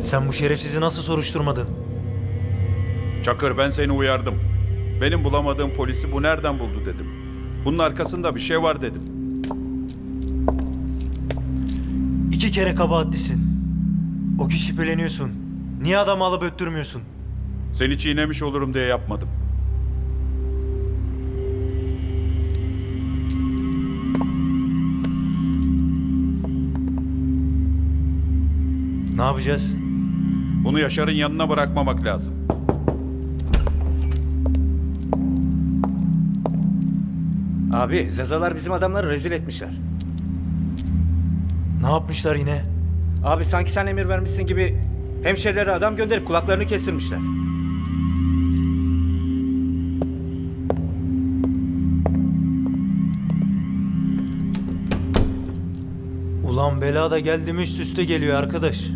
Sen bu şerefsizi nasıl soruşturmadın? Çakır ben seni uyardım. Benim bulamadığım polisi bu nereden buldu dedim. Bunun arkasında bir şey var dedim. İki kere kabahatlisin. O kişi şüpheleniyorsun. Niye adamı alıp öttürmüyorsun? Seni çiğnemiş olurum diye yapmadım. Ne yapacağız? Bunu Yaşar'ın yanına bırakmamak lazım. Abi Zazalar bizim adamları rezil etmişler. Ne yapmışlar yine? Abi sanki sen emir vermişsin gibi hemşerilere adam gönderip kulaklarını kestirmişler. Ulan bela da geldi mi üst üste geliyor arkadaş.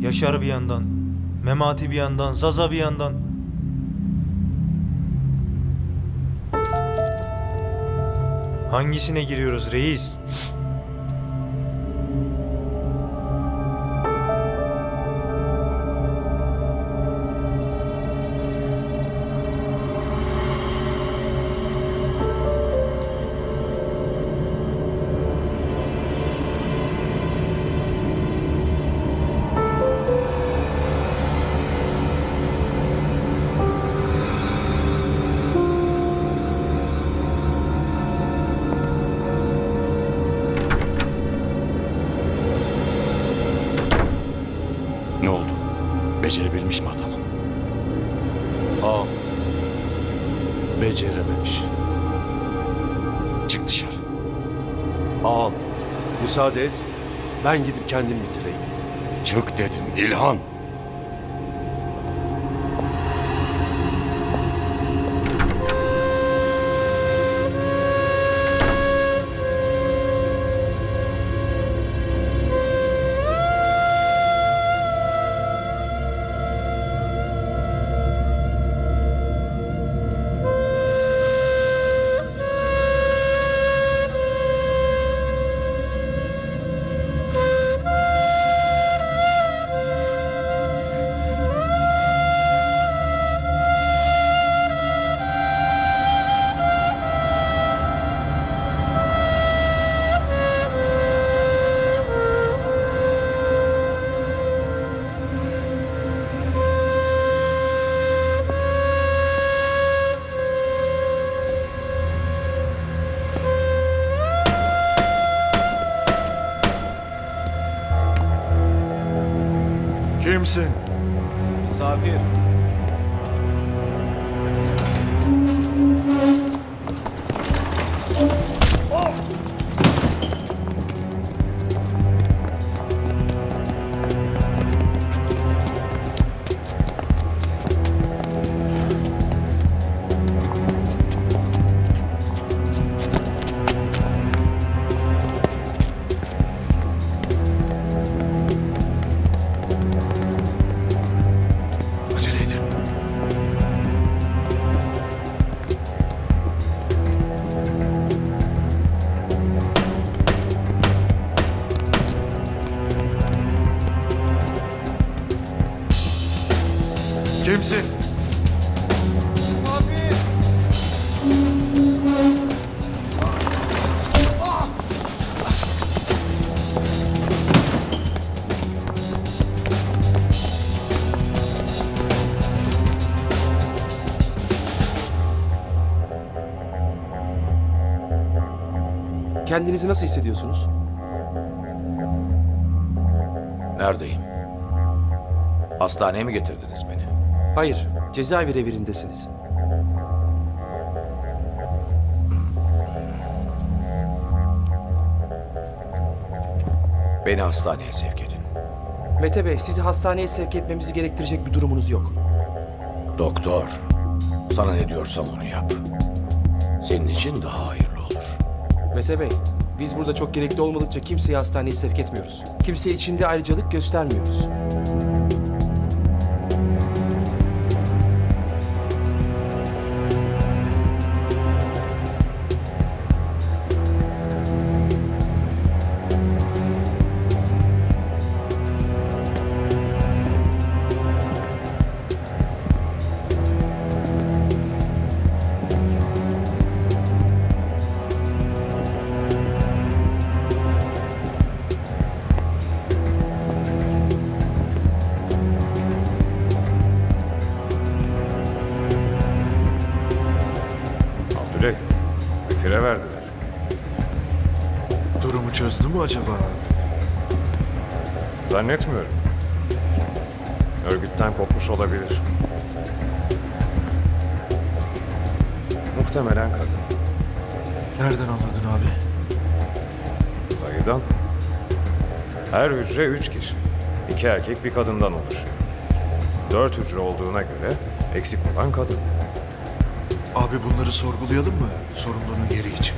Yaşar bir yandan, Memati bir yandan, Zaza bir yandan. Hangisine giriyoruz reis? Ne oldu? Becerebilmiş mi adamım? Ağam. Becerememiş. Çık dışarı. Ağam. Müsaade et. Ben gidip kendim bitireyim. Çık dedim İlhan. Kimsin? Misafir. Kendinizi nasıl hissediyorsunuz? Neredeyim? Hastaneye mi getirdiniz beni? Hayır, cezaevi revirindesiniz. Beni hastaneye sevk edin. Mete Bey, sizi hastaneye sevk etmemizi gerektirecek bir durumunuz yok. Doktor, sana ne diyorsam onu yap. Senin için daha olur. Mete Bey, biz burada çok gerekli olmadıkça kimseyi hastaneye sevk etmiyoruz. Kimseye içinde ayrıcalık göstermiyoruz. Gece verdiler. Durumu çözdü mü acaba abi? Zannetmiyorum. Örgütten kopmuş olabilir. Muhtemelen kadın. Nereden anladın abi? Sayıdan. Her hücre üç kişi. İki erkek bir kadından oluşuyor. Dört hücre olduğuna göre eksik olan kadın. Abi bunları sorgulayalım mı? Sorumlunun yeri için.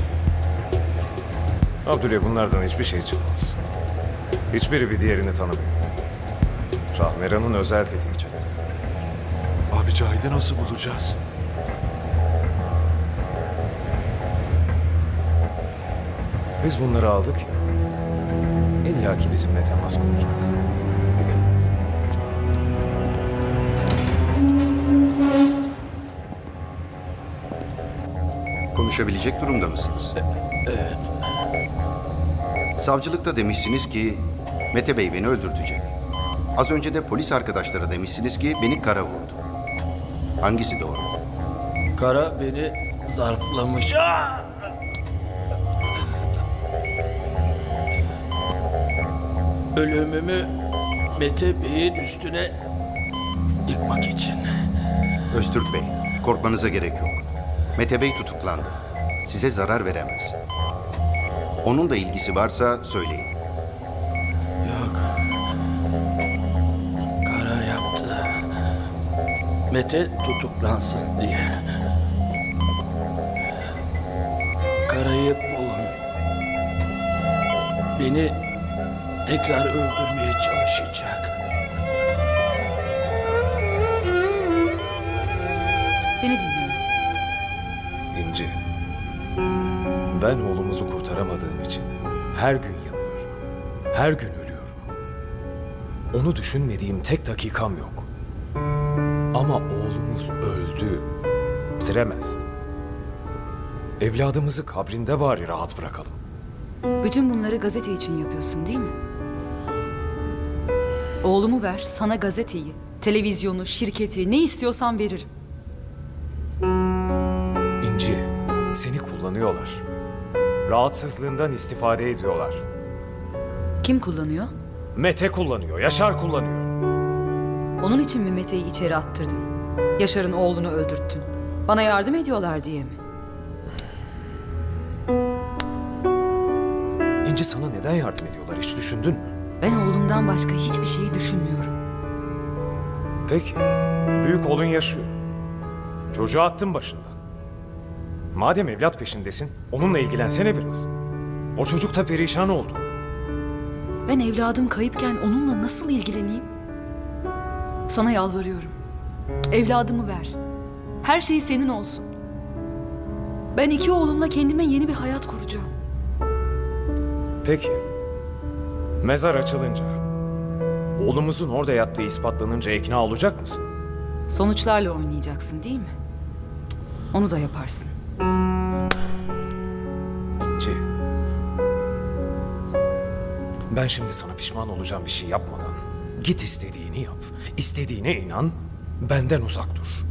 Abdüley bunlardan hiçbir şey çıkmaz. Hiçbiri bir diğerini tanımıyor. Rahmeran'ın özel tetikçileri. Abi Cahit'i nasıl bulacağız? Biz bunları aldık ya. İlla ki bizimle temas kuracak. Konuşabilecek durumda mısınız? Evet. Savcılıkta demişsiniz ki Mete Bey beni öldürtecek. Az önce de polis arkadaşlara demişsiniz ki beni kara vurdu. Hangisi doğru? Kara beni zarflamış. Ölümümü Mete Bey'in üstüne yıkmak için. Öztürk Bey, korkmanıza gerek yok. Mete Bey tutuklandı. Size zarar veremez. Onun da ilgisi varsa söyleyin. Yok. Kara yaptı. Mete tutuklansın diye. Karayı bulun. Beni tekrar öldürmeye çalışacak. Seni dinliyorum. Ben oğlumuzu kurtaramadığım için her gün yanıyorum. Her gün ölüyorum. Onu düşünmediğim tek dakikam yok. Ama oğlumuz öldü. Diremez. Evladımızı kabrinde bari rahat bırakalım. Bütün bunları gazete için yapıyorsun değil mi? Oğlumu ver, sana gazeteyi, televizyonu, şirketi, ne istiyorsan veririm. İnci, seni kullanıyorlar. Rahatsızlığından istifade ediyorlar. Kim kullanıyor? Mete kullanıyor, Yaşar kullanıyor. Onun için mi Mete'yi içeri attırdın? Yaşar'ın oğlunu öldürttün. Bana yardım ediyorlar diye mi? İnci sana neden yardım ediyorlar hiç düşündün mü? Ben oğlumdan başka hiçbir şeyi düşünmüyorum. Peki. Büyük oğlun yaşıyor. Çocuğu attın başından. Madem evlat peşindesin, onunla ilgilensene biraz. O çocuk da perişan oldu. Ben evladım kayıpken onunla nasıl ilgileneyim? Sana yalvarıyorum. Evladımı ver. Her şey senin olsun. Ben iki oğlumla kendime yeni bir hayat kuracağım. Peki. Mezar açılınca, oğlumuzun orada yattığı ispatlanınca ikna olacak mısın? Sonuçlarla oynayacaksın değil mi? Onu da yaparsın. Ben şimdi sana pişman olacağım bir şey yapmadan git istediğini yap. istediğine inan, benden uzak dur.